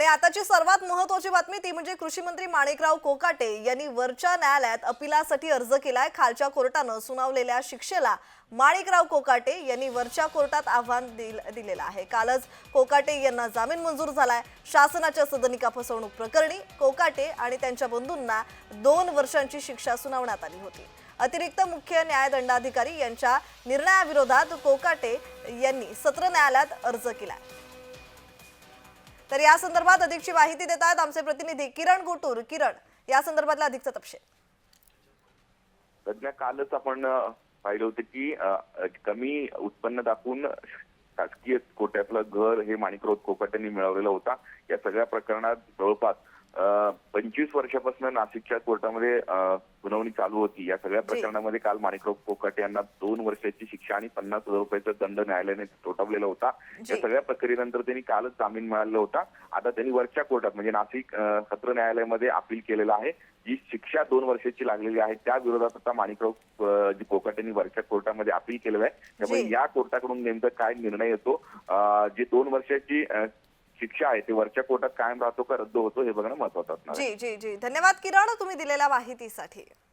आणि आताची सर्वात महत्वाची बातमी ती म्हणजे कृषी मंत्री माणिकराव कोकाटे यांनी वरच्या न्यायालयात अपिलासाठी अर्ज केलाय. खालच्या कोर्टानं सुनावलेल्या शिक्षेला माणिकराव कोकाटे यांनी वरच्या कोर्टात आव्हान दिलेलं आहे. कालच कोकाटे यांना जामीन मंजूर झालाय. शासनाच्या सदनिका फसवणूक प्रकरणी कोकाटे आणि त्यांच्या बंधूंना दोन वर्षांची शिक्षा सुनावण्यात आली होती. अतिरिक्त मुख्य न्यायदंडाधिकारी यांच्या निर्णयाविरोधात कोकाटे यांनी सत्र न्यायालयात अर्ज केला तर या संदर्भात अधिकची माहिती देत आहेत आमचे प्रतिनिधी किरण गुटूर. किरण या संदर्भातला अधिकचा तपशील. सध्या कालच आपण पाहिलं होतं की कमी उत्पन्न दाखवून शासकीय कोट्यातलं घर हे माणिकराव कोकाट्यांनी मिळवलेलं होता. या सगळ्या प्रकरणात जवळपास पंचवीस वर्षापासून नाशिकच्या कोर्टामध्ये सुनावणी चालू होती. या सगळ्या प्रकरणामध्ये काल माणिकराव कोकाटे यांना दोन वर्षाची शिक्षा आणि पन्नास हजार रुपयाचा दंड न्यायालयाने ठोठावलेला होता. या सगळ्या प्रक्रियेनंतर त्यांनी कालच जामीन मिळालेला होता. आता त्यांनी वरच्या कोर्टात म्हणजे नाशिक सत्र न्यायालयामध्ये अपील केलेलं आहे जी शिक्षा दोन वर्षाची लागलेली आहे त्या विरोधात आता माणिकराव जी कोकाटेंनी वरच्या कोर्टामध्ये अपील केलेलं आहे. त्यामुळे. या कोर्टाकडून नेमकं काय निर्णय येतो? जी दोन वर्षाची शिक्षा आहे ते वरच्या कोर्टात कायम राहतो का रद्द होतो हे बघणं महत्वाचं असणार आहे. जी जी जी. धन्यवाद किरण तुम्ही दिलेल्या माहितीसाठी.